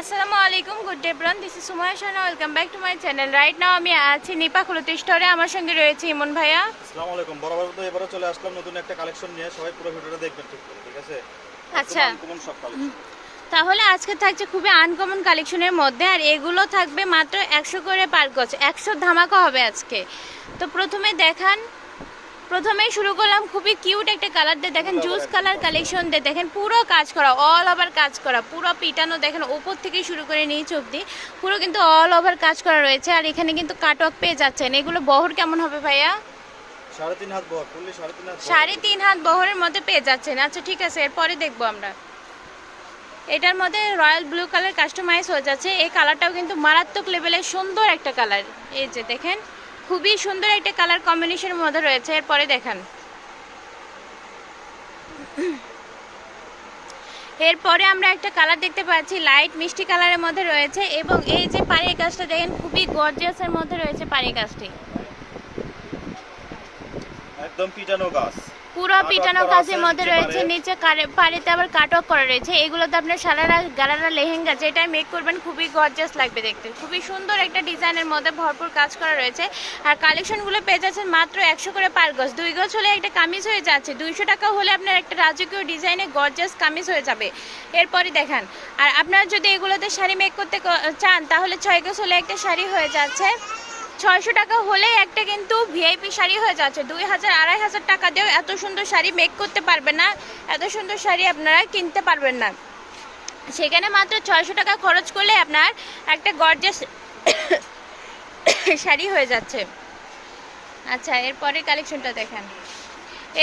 আসসালামু আলাইকুম good day ব্রন this is Sumaya Shana welcome back to my channel right now আমি আছি নিপা স্টোরে আমার সঙ্গে রয়েছে ইমন ভাইয়া। আসসালামু আলাইকুম। বরাবর তো এবারে চলে আসলাম নতুন একটা কালেকশন নিয়ে। সবাই পুরো ভিডিওটা দেখবেন ঠিক আছে? আচ্ছা। কোন সব কালেকশন তাহলে আজকে থাকছে খুবই আনকমন কালেকশনের মধ্যে। আর এগুলো থাকবে মাত্র একশো করে পার গজ। একশো ধামাকা হবে আজকে। তো প্রথমে দেখান প্রথমেই শুরু করলাম খুবই কিউট একটা কালার দিয়ে। দেখেন জুস কালার কালেকশন দিয়ে। দেখেন পুরো কাজ করা অল ওভার কাজ করা পুরো পিটানো। দেখেন ওপর থেকে শুরু করে নিচ অব্দি পুরো কিন্তু অল ওভার কাজ করা রয়েছে। আর এখানে কিন্তু কাটওয়ার্ক পেয়ে যাচ্ছেন। এগুলো বহর কেমন হবে ভাইয়া? সাড়ে তিন হাত বহরের মধ্যে পেয়ে যাচ্ছেন। আচ্ছা ঠিক আছে এরপরে দেখব আমরা। এটার মধ্যে রয়্যাল ব্লু কালার কাস্টমাইজ হয়ে যাচ্ছে। এই কালারটাও কিন্তু মারাত্মক লেভেলের সুন্দর একটা কালার এই যে দেখেন খুবই সুন্দর একটা কালার কম্বিনেশনের মধ্যে রয়েছে, এরপরে দেখেন। এরপরে আমরা একটা কালার দেখতে পাচ্ছি লাইট মিষ্টি কালারের মধ্যে রয়েছে এবং এই যে পাড়ির গাছটা দেখেন, খুবই গর্জিয়াসের মধ্যে রয়েছে পাড়ির গাছটি। একদম পিটানো গাছ। পুরো পিটানো আছে, মধ্যে রয়েছে নিচে কারে- পাড়েতে আবার কাটওয়ার্ক করা রয়েছে। এগুলোতে আপনার সারারা গারারা লেহেঙ্গা যেটাই মেক করবেন খুবই গর্জাস লাগবে দেখতে। খুবই সুন্দর একটা ডিজাইনের মধ্যে ভরপুর কাজ করা রয়েছে। আর কালেকশনগুলো পেয়ে যাচ্ছেন মাত্র একশো করে পার গজ। দুই গজ হলে একটা কামিজ হয়ে যাচ্ছে। দুইশো টাকা হলে আপনার একটা রাজকীয় ডিজাইনে গর্জাস কামিজ হয়ে যাবে। এরপরে দেখান। আর আপনারা যদি এগুলোতে শাড়ি মেক করতে চান তাহলে ছয় গজ হলে একটা শাড়ি হয়ে যাচ্ছে। ছয়শো টাকা হলে একটা কিন্তু ভিআইপি শাড়ি হয়ে যাচ্ছে। দুই হাজার আড়াই হাজার টাকা দিয়েও এত সুন্দর শাড়ি মেক করতে পারবেন না এত সুন্দর শাড়ি আপনারা কিনতে পারবেন না। সেখানে মাত্র ছয়শো টাকা খরচ করলে আপনার একটা গর্জেস শাড়ি হয়ে যাচ্ছে। আচ্ছা এরপরে কালেকশনটা দেখেন।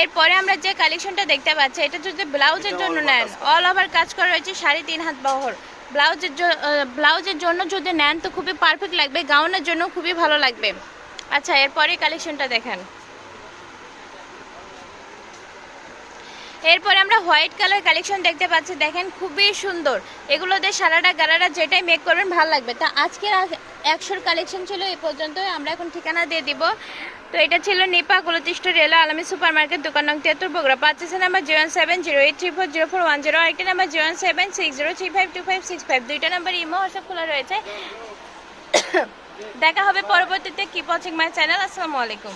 এরপরে আমরা যে কালেকশনটা দেখতে পাচ্ছি এটা যদি ব্লাউজের জন্য নেন অল ওভার কাজ করা রয়েছে সাড়ে তিন হাত বহর। ব্লাউজের ব্লাউজের জন্য যদি নেন তো খুবই পারফেক্ট লাগবে, গাউনের জন্য খুবই ভালো লাগবে। আচ্ছা এরপরে কালেকশনটা দেখেন। এরপরে আমরা হোয়াইট কালার কালেকশন দেখতে পাচ্ছি। দেখেন, খুবই সুন্দর। এগুলোতে সারাটা গারারা যেটাই মেক করবেন, ভালো লাগবে। তা আজকের একশোর কালেকশন ছিল এই পর্যন্ত আমরা এখন ঠিকানা দিয়ে দিব। তো এটা ছিল নিপা কুলতিষ্ঠ রেলা আলামী সুপার মার্কেট দোকান নং তিয়াত্তর, Bogura. পাঁচেছে number zero seven zero eight three four zero four one zero. আরেকটা number zero seven six zero three five two five six five. দুইটা নাম্বার ইমো, হোয়াটসঅ্যাপ খোলা রয়েছে। দেখা হবে পরবর্তীতে। কিপ ওয়াচিং মাই চ্যানেল আসসালামু আলাইকুম।